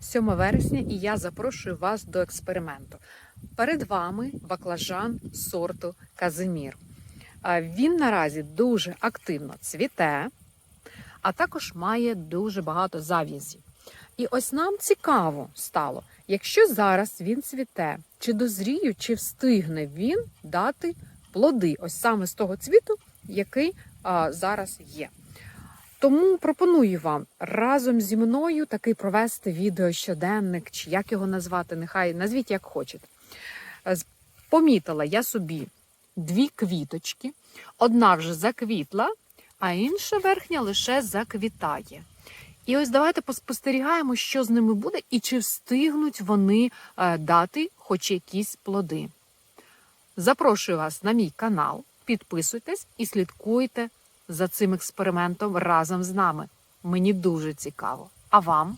7 вересня, і я запрошую вас до експерименту. Перед вами баклажан сорту Казимір. Він наразі дуже активно цвіте, а також має дуже багато зав'язів. І ось нам цікаво стало, якщо зараз він цвіте, чи дозріє, чи встигне він дати плоди, ось саме з того цвіту, який а, зараз є. Тому пропоную вам разом зі мною таки провести відео щоденник, чи як його назвати, нехай назвіть як хочете. Е, Помітила я собі дві квіточки. Одна вже заквітла, а інша верхня лише заквітає. І ось давайте поспостерігаємо, що з ними буде, і чи встигнуть вони е, дати хоч якісь плоди. Запрошую вас на мій канал, підписуйтесь і слідкуйте за цим експериментом разом з нами. Мені дуже цікаво. А вам?